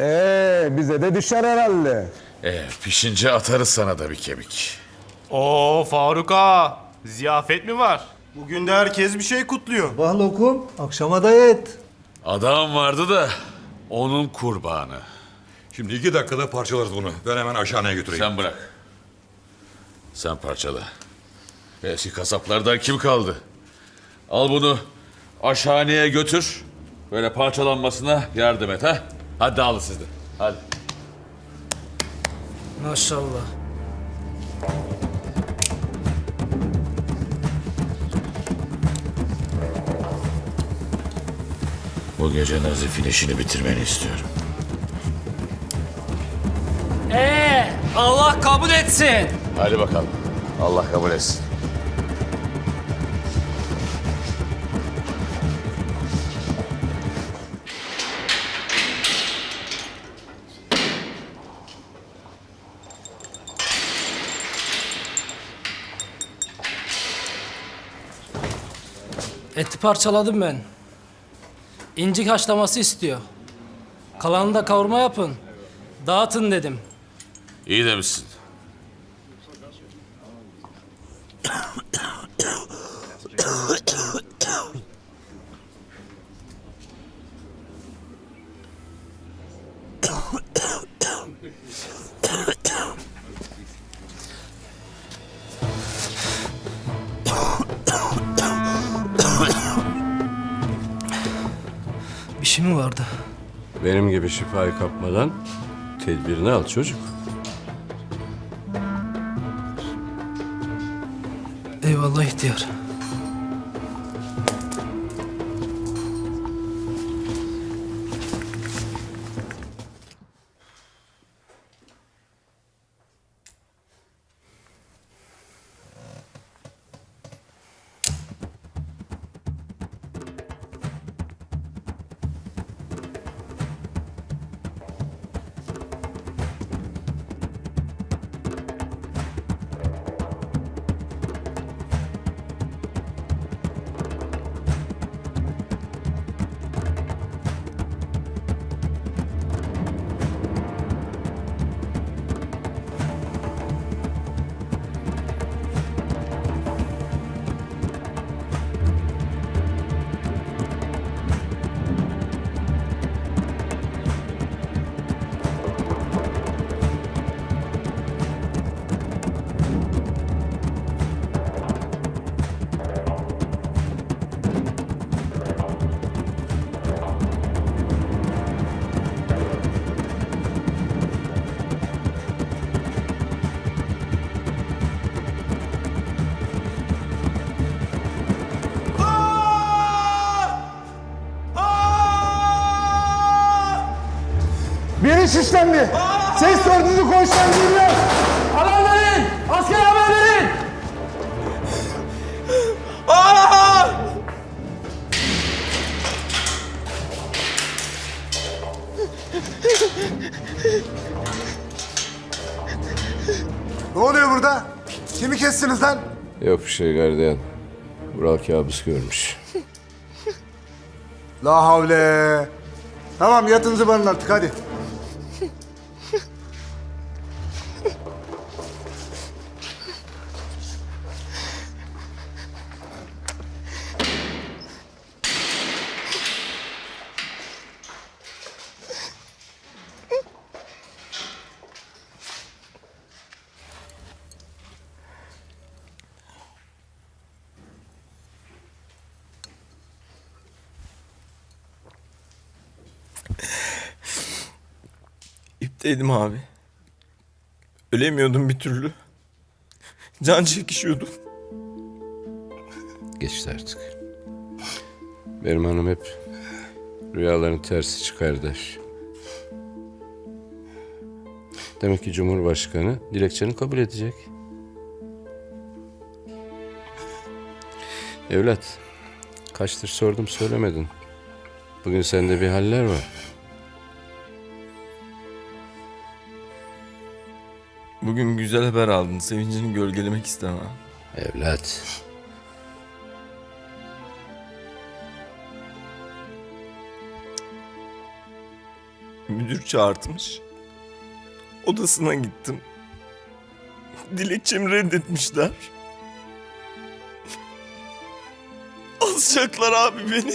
Ee, bize de düşer herhalde. E, pişince atarız sana da bir kemik. Oo Faruk ağa. Ziyafet mi var? Bugün de herkes bir şey kutluyor. Bah lokum, akşama da et. Adam vardı da onun kurbanı. Şimdi iki dakikada parçalarız bunu. Ben hemen aşağıya götüreyim. Sen bırak. Sen parçala. Eski kasaplardan kim kaldı? Al bunu aşhaneye götür. Böyle parçalanmasına yardım et ha. Hadi alın siz de. Hadi. Maşallah. Bu gece Nazif'in işini bitirmeni istiyorum. Ee, Allah kabul etsin. Hadi bakalım. Allah kabul etsin. Eti parçaladım ben. İncik haşlaması istiyor. Kalanını da kavurma yapın. Dağıtın dedim. İyi demişsin. Şey mi vardı? Benim gibi şifayı kapmadan tedbirini al çocuk. Eyvallah ihtiyar. Biri şişlendi. Ses dördüncü koğuştan geliyor. Haber verin! Asker haber verin! Ne oluyor burada? Kimi kestiniz lan? Yok bir şey gardiyan. Vural kabus görmüş. La havle. Tamam yatın zıbarın artık hadi. İpteydim abi. Ölemiyordum bir türlü. Can çekişiyordu. Geçti artık. Benim hanım hep rüyaların tersi çıkar der. Demek ki Cumhurbaşkanı dilekçeni kabul edecek. Evlat, kaçtır sordum söylemedin. Bugün sende bir haller var. Bugün güzel haber aldın. Sevincini gölgelemek istemem. Evlat, Müdür çağırtmış. Odasına gittim. Dilekçemi reddetmişler. Asacaklar abi beni.